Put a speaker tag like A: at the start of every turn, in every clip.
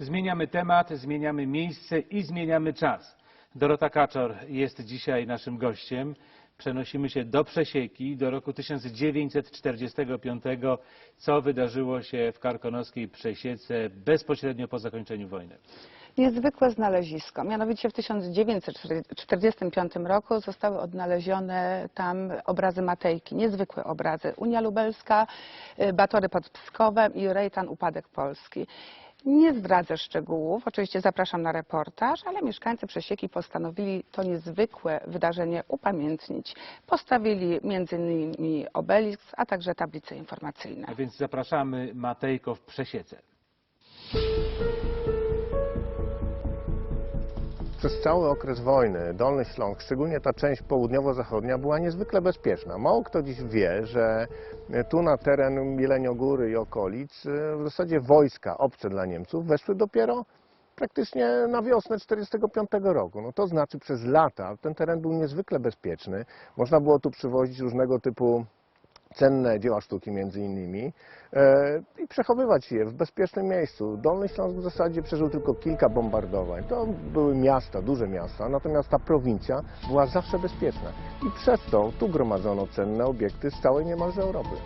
A: Zmieniamy temat, zmieniamy miejsce i zmieniamy czas. Dorota Kaczor jest dzisiaj naszym gościem. Przenosimy się do Przesieki, do roku 1945, co wydarzyło się w karkonoskiej Przesiece bezpośrednio po zakończeniu wojny.
B: Niezwykłe znalezisko. Mianowicie w 1945 roku zostały odnalezione tam obrazy Matejki. Niezwykłe obrazy. Unia Lubelska, y, Batory pod Pskowem i Rejtan Upadek Polski. Nie zdradzę szczegółów, oczywiście zapraszam na reportaż, ale mieszkańcy Przesieki postanowili to niezwykłe wydarzenie upamiętnić. Postawili innymi obelisk, a także tablice informacyjne.
A: A więc zapraszamy Matejko w Przesiece.
C: Przez cały okres wojny Dolny Śląsk, szczególnie ta część południowo-zachodnia, była niezwykle bezpieczna. Mało kto dziś wie, że tu na teren Jeleniogóry i okolic e, w zasadzie wojska obce dla Niemców weszły dopiero praktycznie na wiosnę 1945 roku. No to znaczy przez lata ten teren był niezwykle bezpieczny. Można było tu przywozić różnego typu cenne dzieła sztuki między innymi e, i przechowywać je w bezpiecznym miejscu. Dolny Śląsk w zasadzie przeżył tylko kilka bombardowań. To były miasta, duże miasta, natomiast ta prowincja była zawsze bezpieczna. I przez to tu gromadzono cenne obiekty z całej niemalże Europy.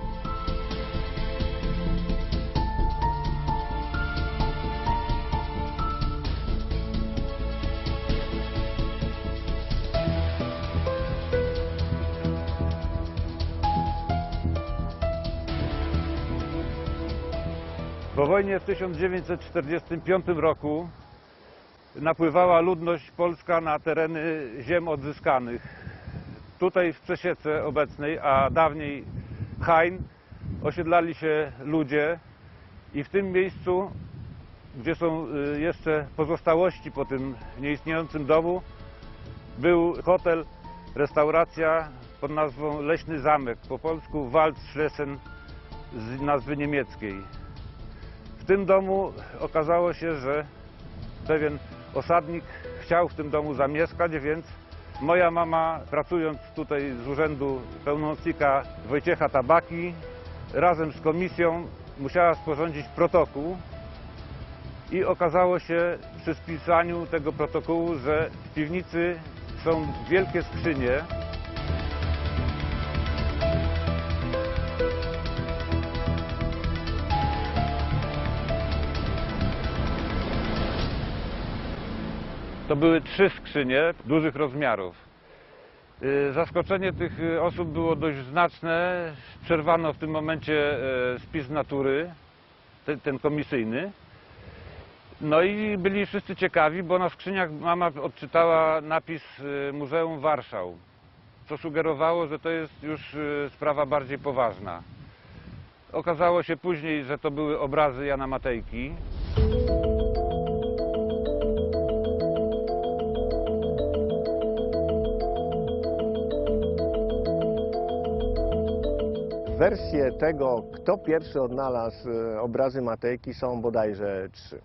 D: Po wojnie w 1945 roku napływała ludność polska na tereny ziem odzyskanych. Tutaj w Przesiece obecnej, a dawniej Hain, osiedlali się ludzie i w tym miejscu, gdzie są y, jeszcze pozostałości po tym nieistniejącym domu, był hotel, restauracja pod nazwą Leśny Zamek, po polsku Waldschlösschen z nazwy niemieckiej. W tym domu okazało się, że pewien osadnik chciał w tym domu zamieszkać, więc moja mama, pracując tutaj z urzędu pełnomocnika Wojciecha Tabaki, razem z komisją musiała sporządzić protokół. I okazało się przy spisaniu tego protokołu, że w piwnicy są wielkie skrzynie, To były trzy skrzynie dużych rozmiarów. Y, Zaskoczenie tych y, osób było dość znaczne. Przerwano w tym momencie e, spis natury, ten, komisyjny. No i byli wszyscy ciekawi, bo na skrzyniach mama odczytała napis y, Muzeum Warszał, co sugerowało, że to jest już y, sprawa bardziej poważna. Okazało się później, że to były obrazy Jana Matejki.
C: Wersje tego, kto pierwszy odnalazł e, obrazy Matejki są bodajże trzy.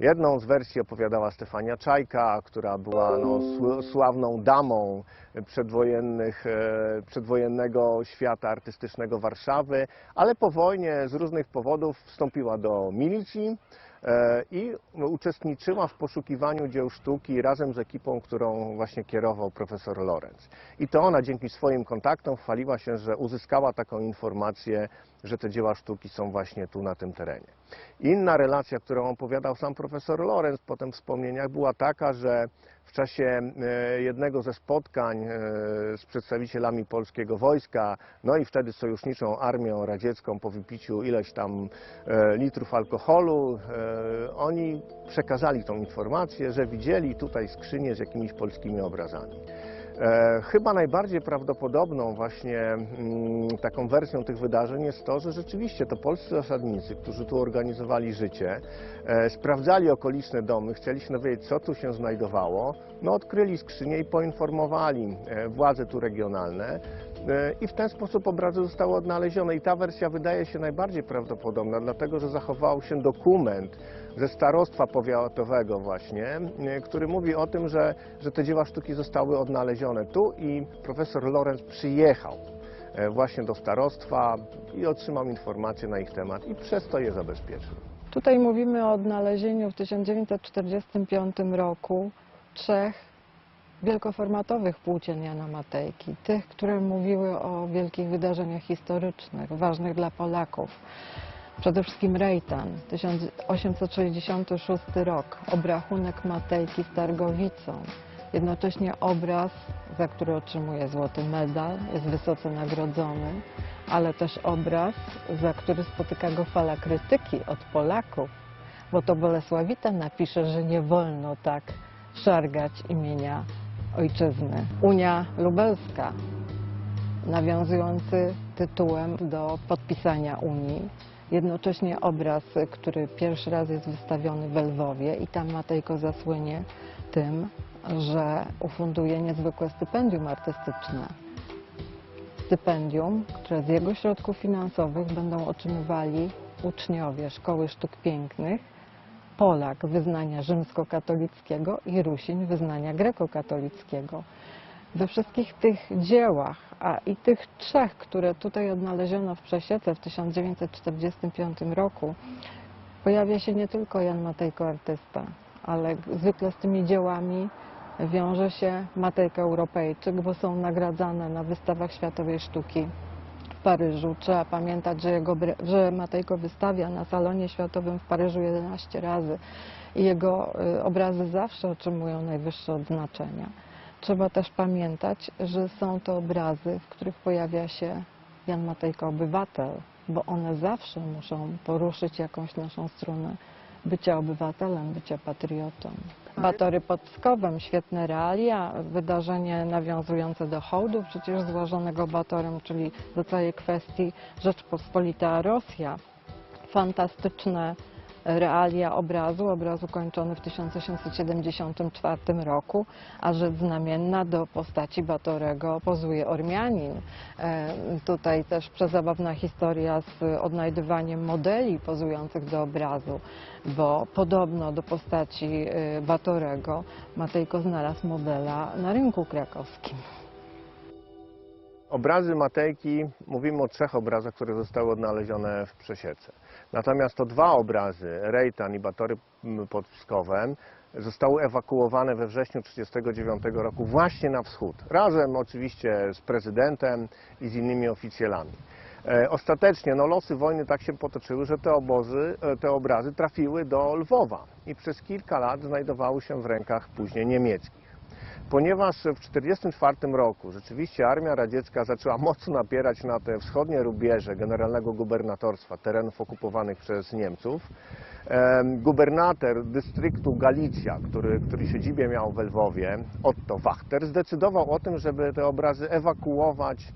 C: Jedną z wersji opowiadała Stefania Czajka, która była no, sł- sławną damą przedwojennych, e, przedwojennego świata artystycznego Warszawy, ale po wojnie z różnych powodów wstąpiła do milicji i uczestniczyła w poszukiwaniu dzieł sztuki razem z ekipą, którą właśnie kierował profesor Lorenz. I to ona dzięki swoim kontaktom chwaliła się, że uzyskała taką informację, że te dzieła sztuki są właśnie tu na tym terenie. Inna relacja, którą opowiadał sam profesor Lorenz potem w wspomnieniach, była taka, że w czasie e, jednego ze spotkań e, z przedstawicielami polskiego wojska, no i wtedy sojuszniczą armią radziecką po wypiciu ileś tam e, litrów alkoholu, oni przekazali tą informację, że widzieli tutaj skrzynię z jakimiś polskimi obrazami. E, Chyba najbardziej prawdopodobną właśnie mm, taką wersją tych wydarzeń jest to, że rzeczywiście to polscy osadnicy, którzy tu organizowali życie, e, sprawdzali okoliczne domy, chcieli się dowiedzieć, co tu się znajdowało, no odkryli skrzynię i poinformowali e, władze tu regionalne i w ten sposób obrazy zostały odnalezione i ta wersja wydaje się najbardziej prawdopodobna, dlatego że zachował się dokument ze starostwa powiatowego właśnie, e, który mówi o tym, że, że te dzieła sztuki zostały odnalezione tu i profesor Lorenz przyjechał e, właśnie do starostwa i otrzymał informacje na ich temat i przez to je zabezpieczył.
E: Tutaj mówimy o odnalezieniu w 1945 roku trzech wielkoformatowych płócien Jana Matejki, tych, które mówiły o wielkich wydarzeniach historycznych, ważnych dla Polaków. Przede wszystkim Rejtan, 1866 rok, obrachunek Matejki z Targowicą, jednocześnie obraz, za który otrzymuje złoty medal, jest wysoce nagrodzony, ale też obraz, za który spotyka go fala krytyki od Polaków, bo to Bolesławita napisze, że nie wolno tak szargać imienia ojczyzny. Unia Lubelska, nawiązujący tytułem do podpisania Unii. Jednocześnie obraz, który pierwszy raz jest wystawiony w Lwowie i tam Matejko zasłynie tym, że ufunduje niezwykłe stypendium artystyczne. Stypendium, które z jego środków finansowych będą otrzymywali uczniowie Szkoły Sztuk Pięknych, Polak wyznania rzymskokatolickiego i Rusin wyznania grekokatolickiego. We wszystkich tych dziełach, a i tych trzech, które tutaj odnaleziono w Przesiece w 1945 roku, pojawia się nie tylko Jan Matejko artysta, ale zwykle z tymi dziełami wiąże się Matejko Europejczyk, bo są nagradzane na wystawach światowej sztuki Paryżu. Trzeba pamiętać, że, jego, że Matejko wystawia na salonie światowym w Paryżu 11 razy i jego y, obrazy zawsze otrzymują najwyższe odznaczenia. Trzeba też pamiętać, że są to obrazy, w których pojawia się Jan Matejko obywatel, bo one zawsze muszą poruszyć jakąś naszą stronę bycia obywatelem, bycia patriotą. Batory pod Pskowem, świetne realia, wydarzenie nawiązujące do hołdu przecież złożonego Batorem, czyli do całej kwestii Rzeczpospolita Rosja. Fantastyczne realia obrazu, obrazu kończony w 1874 roku, a rzecz znamienna do postaci Batorego pozuje Ormianin. E, Tutaj też przezabawna historia z odnajdywaniem modeli pozujących do obrazu, bo podobno do postaci e, Batorego Matejko znalazł modela na rynku krakowskim.
C: Obrazy Matejki, mówimy o trzech obrazach, które zostały odnalezione w Przesiece. Natomiast to dwa obrazy, Rejtan i Batory pod Pskowem, zostały ewakuowane we wrześniu 1939 roku właśnie na wschód. Razem oczywiście z prezydentem i z innymi oficjalami. E, Ostatecznie no, losy wojny tak się potoczyły, że te, obozy, e, te obrazy trafiły do Lwowa i przez kilka lat znajdowały się w rękach później niemieckich. Ponieważ w 1944 roku rzeczywiście armia radziecka zaczęła mocno napierać na te wschodnie rubieże generalnego gubernatorstwa terenów okupowanych przez Niemców, em, gubernator dystryktu Galicja, który, który siedzibę miał w Lwowie, Otto Wachter, zdecydował o tym, żeby te obrazy ewakuować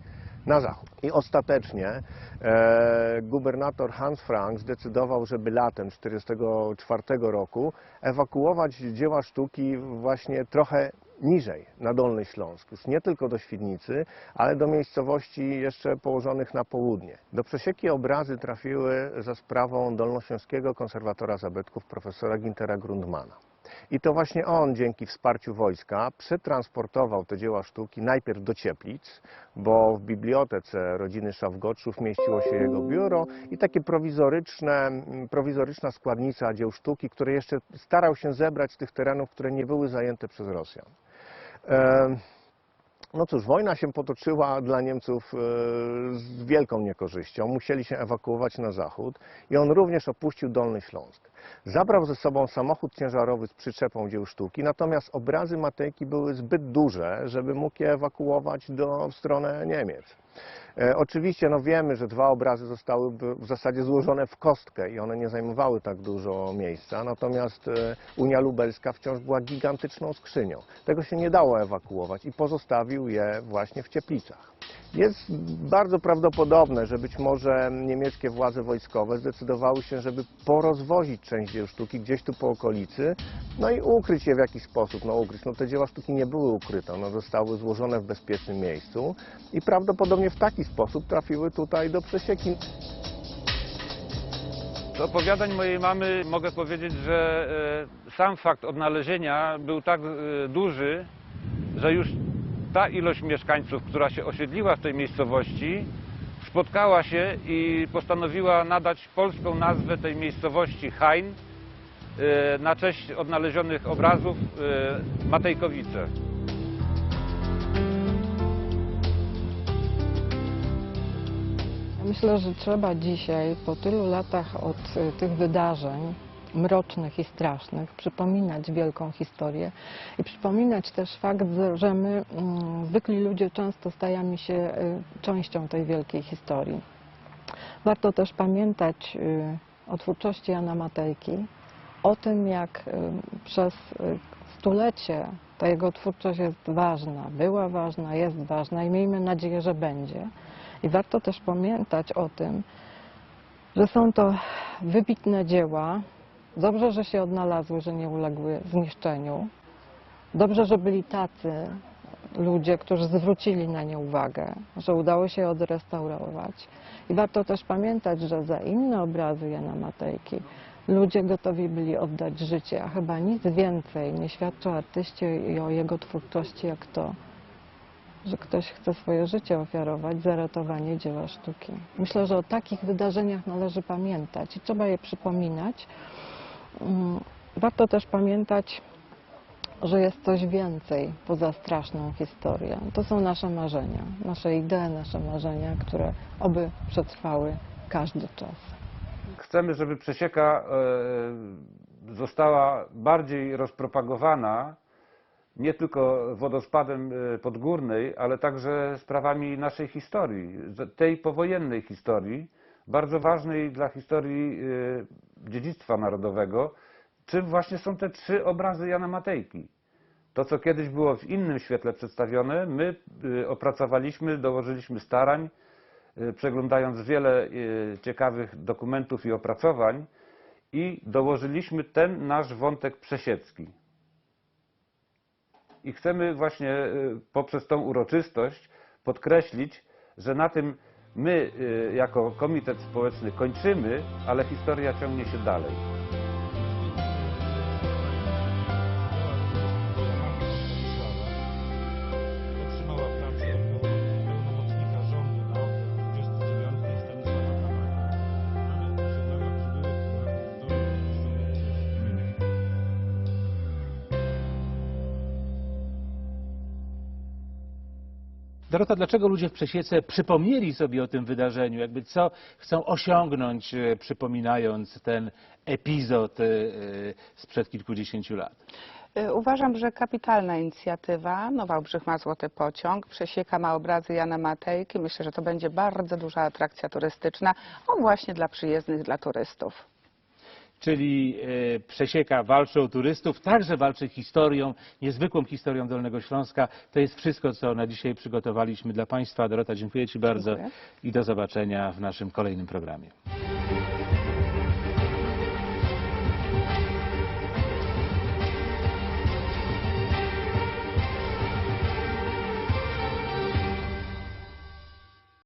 C: na zachód. I ostatecznie e, gubernator Hans Frank zdecydował, żeby latem 1944 roku ewakuować dzieła sztuki właśnie trochę niżej, na Dolny Śląsk. Już nie tylko do Świdnicy, ale do miejscowości jeszcze położonych na południe. Do Przesieki obrazy trafiły za sprawą dolnośląskiego konserwatora zabytków profesora Gintera Grundmana. I to właśnie on dzięki wsparciu wojska przetransportował te dzieła sztuki najpierw do Cieplic, bo w bibliotece rodziny Szawgoczów mieściło się jego biuro i takie prowizoryczne, prowizoryczna składnica dzieł sztuki, które jeszcze starał się zebrać z tych terenów, które nie były zajęte przez Rosjan. No cóż, wojna się potoczyła dla Niemców e, z wielką niekorzyścią. Musieli się ewakuować na zachód i on również opuścił Dolny Śląsk. Zabrał ze sobą samochód ciężarowy z przyczepą dzieł sztuki, natomiast obrazy Matejki były zbyt duże, żeby mógł je ewakuować do, w stronę Niemiec. E, Oczywiście no wiemy, że dwa obrazy zostały w zasadzie złożone w kostkę i one nie zajmowały tak dużo miejsca, natomiast e, Unia Lubelska wciąż była gigantyczną skrzynią. Tego się nie dało ewakuować i pozostawił je właśnie w Cieplicach. Jest bardzo prawdopodobne, że być może niemieckie władze wojskowe zdecydowały się, żeby porozwozić część dzieł sztuki gdzieś tu po okolicy, no i ukryć je w jakiś sposób. No ukryć, no te dzieła sztuki nie były ukryte, one zostały złożone w bezpiecznym miejscu i prawdopodobnie w taki sposób trafiły tutaj do przesieki.
D: Z opowiadań mojej mamy mogę powiedzieć, że e, sam fakt odnalezienia był tak e, duży, że już ta ilość mieszkańców, która się osiedliła w tej miejscowości, spotkała się i postanowiła nadać polską nazwę tej miejscowości Hain e, na cześć odnalezionych obrazów Matejkowice.
E: Myślę, że trzeba dzisiaj, po tylu latach od y, tych wydarzeń mrocznych i strasznych, przypominać wielką historię i przypominać też fakt, że my, mm, zwykli ludzie, często stajemy się y, częścią tej wielkiej historii. Warto też pamiętać y, o twórczości Jana Matejki, o tym, jak przez stulecie ta jego twórczość jest ważna, była ważna, jest ważna i miejmy nadzieję, że będzie. I warto też pamiętać o tym, że są to wybitne dzieła. Dobrze, że się odnalazły, że nie uległy zniszczeniu. Dobrze, że byli tacy ludzie, którzy zwrócili na nie uwagę, że udało się je odrestaurować. I warto też pamiętać, że za inne obrazy Jana Matejki ludzie gotowi byli oddać życie, a chyba nic więcej nie świadczy o artyście i o jego twórczości, jak to, że ktoś chce swoje życie ofiarować za ratowanie dzieła sztuki. Myślę, że o takich wydarzeniach należy pamiętać i trzeba je przypominać. Mm, Warto też pamiętać, że jest coś więcej poza straszną historią. To są nasze marzenia, nasze idee, nasze marzenia, które oby przetrwały każdy czas.
D: Chcemy, żeby przesieka e, została bardziej rozpropagowana nie tylko wodospadem e, podgórnej, ale także sprawami naszej historii, tej powojennej historii, bardzo ważnej dla historii e, dziedzictwa narodowego, czym właśnie są te trzy obrazy Jana Matejki. To, co kiedyś było w innym świetle przedstawione, my e, opracowaliśmy, dołożyliśmy starań, przeglądając wiele ciekawych dokumentów i opracowań i dołożyliśmy ten nasz wątek przesiecki. I chcemy właśnie y, poprzez tą uroczystość podkreślić, że na tym my y, jako Komitet Społeczny kończymy, ale historia ciągnie się dalej.
A: Dorota, dlaczego ludzie w Przesiece przypomnieli sobie o tym wydarzeniu? Jakby co chcą osiągnąć, e, przypominając ten epizod e, e, sprzed kilkudziesięciu lat?
B: Uważam, że kapitalna inicjatywa. No Wałbrzych ma złoty pociąg, Przesieka ma obrazy Jana Matejki. Myślę, że to będzie bardzo duża atrakcja turystyczna, o właśnie dla przyjezdnych, dla turystów.
A: Czyli e, Przesieka walczy o turystów, także walczy historią, niezwykłą historią Dolnego Śląska. To jest wszystko, co na dzisiaj przygotowaliśmy dla Państwa. Dorota, dziękuję Ci bardzo
B: Dziękuję.
A: i do zobaczenia w naszym kolejnym programie.